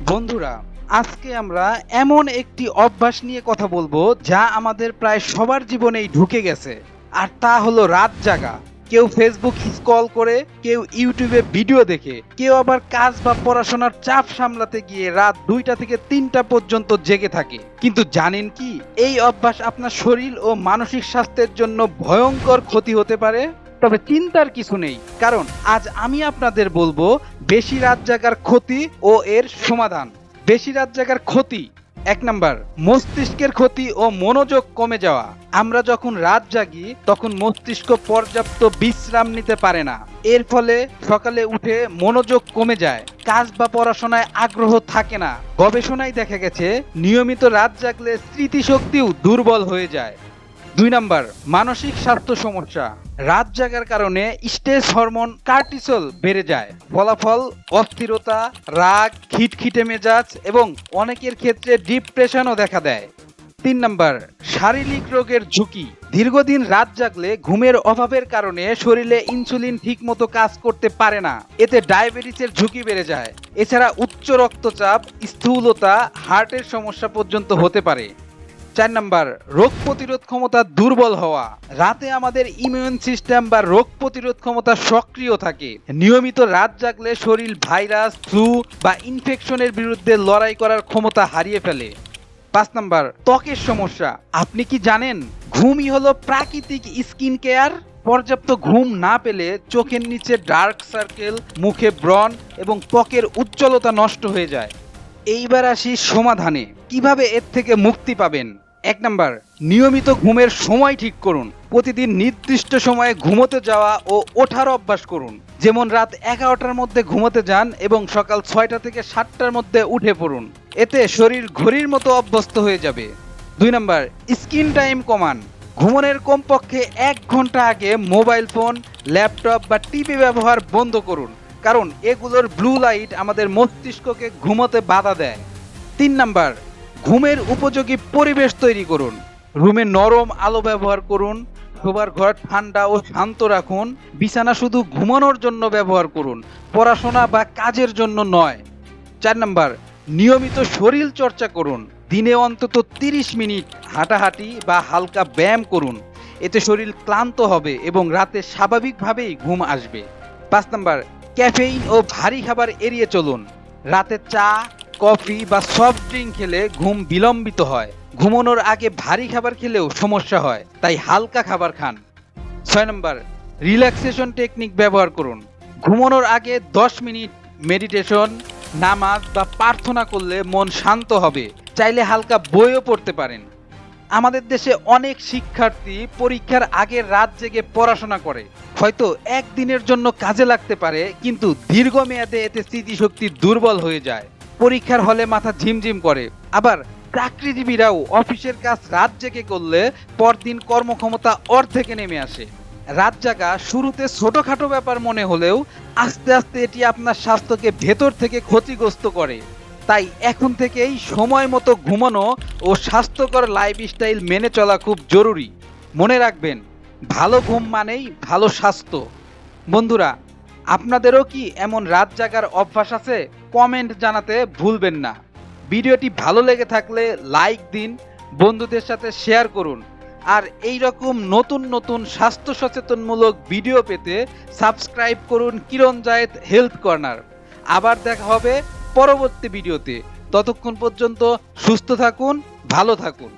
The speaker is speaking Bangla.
বন্ধুরা, আজকে আমরা এমন একটি অভ্যাস নিয়ে কথা বলব যা আমাদের প্রায় সবার জীবনেই ঢুকে গেছে। আর তা হলো রাত জাগা। কেউ ফেসবুক স্ক্রল করে, কেউ ইউটিউবে ভিডিও দেখে, কেউ আবার কাজ বা পড়াশোনার চাপ সামলাতে গিয়ে রাত দুইটা থেকে তিনটা পর্যন্ত জেগে থাকে। কিন্তু জানেন কি, এই অভ্যাস আপনার শরীর ও মানসিক স্বাস্থ্যের জন্য ভয়ঙ্কর ক্ষতি হতে পারে। তবে চিন্তার কিছু নেই, কারণ আজ আমি আপনাদের বলব বেশি রাত জাগার ক্ষতি ও এর সমাধান। বেশি রাত জাগার ক্ষতি, এক নাম্বার, মস্তিষ্কের ক্ষতি ও মনোযোগ কমে যাওয়া। আমরা যখন রাত জাগি, তখন মস্তিষ্ক পর্যাপ্ত বিশ্রাম নিতে পারে না। এর ফলে সকালে উঠে মনোযোগ কমে যায়। কাজ বা পড়াশোনায় আগ্রহ থাকে না। গবেষণায় দেখা গেছে, নিয়মিত রাত জাগলে স্মৃতিশক্তিও দুর্বল হয়ে যায়। দুই নাম্বার, মানসিক স্বাস্থ্য সমস্যা। রাত জাগার কারণে স্ট্রেস হরমোন কার্টিসল বেড়ে যায়। ফলাফল, অস্থিরতা, রাগ, খিটখিটে মেজাজ এবং অনেকের ক্ষেত্রে ডিপ্রেশনও দেখা দেয়। তিন নাম্বার, শারীরিক রোগের ঝুঁকি। দীর্ঘদিন রাত জাগলে ঘুমের অভাবের কারণে শরীরে ইনসুলিন ঠিকমতো কাজ করতে পারে না। এতে ডায়াবেটিসের ঝুঁকি বেড়ে যায়। এছাড়া উচ্চ রক্তচাপ, স্থূলতা, হার্টের সমস্যা পর্যন্ত হতে পারে। চার নাম্বার, রোগ প্রতিরোধ ক্ষমতা দুর্বল হওয়া। রাতে আমাদের ইমিউন সিস্টেম বা রোগ প্রতিরোধ ক্ষমতা সক্রিয় থাকে। নিয়মিত রাত জাগলে শরীর ভাইরাস ফ্লু বা ইনফেকশনের বিরুদ্ধে লড়াই করার ক্ষমতা হারিয়ে ফেলে। পাঁচ নাম্বার, ত্বকের সমস্যা। আপনি কি জানেন, ঘুমই হলো প্রাকৃতিক স্কিন কেয়ার পর্যাপ্ত ঘুম না পেলে চোখের নিচে ডার্ক সার্কেল মুখে ব্রণ এবং ত্বকের উজ্জ্বলতা নষ্ট হয়ে যায়। এইবার আসি সমাধানে। কীভাবে এর থেকে মুক্তি পাবেন? এক নাম্বার, নিয়মিত ঘুমের সময় ঠিক করুন। প্রতিদিন নির্দিষ্ট সময়ে ঘুমোতে যাওয়া ও ওঠার অভ্যাস করুন। যেমন রাত এগারোটার মধ্যে ঘুমোতে যান এবং সকাল ছয়টা থেকে সাতটার মধ্যে উঠে পড়ুন। এতে শরীর ঘড়ির মতো অভ্যস্ত হয়ে যাবে। দুই নাম্বার, স্ক্রিন টাইম কমান। ঘুমনের কমপক্ষে এক ঘণ্টা আগে মোবাইল ফোন, ল্যাপটপ বা টিভি ব্যবহার বন্ধ করুন। কারণ এগুলোর ব্লু লাইট আমাদের মস্তিষ্ককে ঘুমোতে বাধা দেয়। তিন নাম্বার ঘুমের উপযোগী পরিবেশ তৈরি করুন। রুমে নরম আলো ব্যবহার করুন, শোবার ঘর ঠান্ডা ও শান্ত রাখুন, বিছানা শুধু ঘুমানোর জন্য ব্যবহার করুন, পড়াশোনা বা কাজের জন্য নয়। চার নাম্বার, নিয়মিত শরীর চর্চা করুন, দিনে অন্তত তিরিশ মিনিট হাঁটাহাঁটি বা হালকা ব্যায়াম করুন, এতে শরীর ক্লান্ত হবে এবং রাতে স্বাভাবিকভাবেই ঘুম আসবে। পাঁচ নাম্বার, ক্যাফেইন ও ভারী খাবার এড়িয়ে চলুন, রাতে চা কফি বা সফট ড্রিঙ্ক খেলে ঘুম বিলম্বিত হয়। ঘুমানোর আগে ভারী খাবার খেলেও সমস্যা হয়, তাই হালকা খাবার খান। ছয় নম্বর রিল্যাক্সেশন টেকনিক ব্যবহার করুন। ঘুমানোর আগে দশ মিনিট মেডিটেশন নামাজ বা প্রার্থনা করলে মন শান্ত হবে, চাইলে হালকা বইও পড়তে পারেন। আমাদের দেশে অনেক শিক্ষার্থী পরীক্ষার আগে রাত জেগে পড়াশোনা করে। হয়তো একদিনের জন্য কাজে লাগতে পারে, কিন্তু দীর্ঘমেয়াদে এতে স্মৃতিশক্তি দুর্বল হয়ে যায়। পরীক্ষার হলে মাথা ঝিমঝিম করে। আবার চাকরিজীবীরাও অফিসের কাজ রাত জেগে করলে পরদিন কর্মক্ষমতা অর্ধেকে নেমে আসে। রাত জাগা শুরুতে ছোটখাটো ব্যাপার মনে হলেও আস্তে আস্তে এটি আপনার স্বাস্থ্যকে ভেতর থেকে ক্ষতিগ্রস্ত করে। তাই এখন থেকেই সময় মতো ঘুমানো ও স্বাস্থ্যকর লাইফস্টাইল মেনে চলা খুব জরুরি। মনে রাখবেন, ভালো ঘুম মানেই ভালো স্বাস্থ্য। বন্ধুরা আপনাদেরও কি এমন রাত জাগার অভ্যাস আছে? কমেন্ট জানাতে ভুলবেন না। ভিডিওটি ভালো লেগে থাকলে লাইক দিন, বন্ধুদের সাথে শেয়ার করুন। আর এই রকম নতুন নতুন স্বাস্থ্য সচেতনমূলক ভিডিও পেতে সাবস্ক্রাইব করুন কিরণ জায়েদ হেলথ কর্নার। আবার দেখা হবে পরবর্তী ভিডিওতে। ততক্ষণ পর্যন্ত সুস্থ থাকুন, ভালো থাকুন।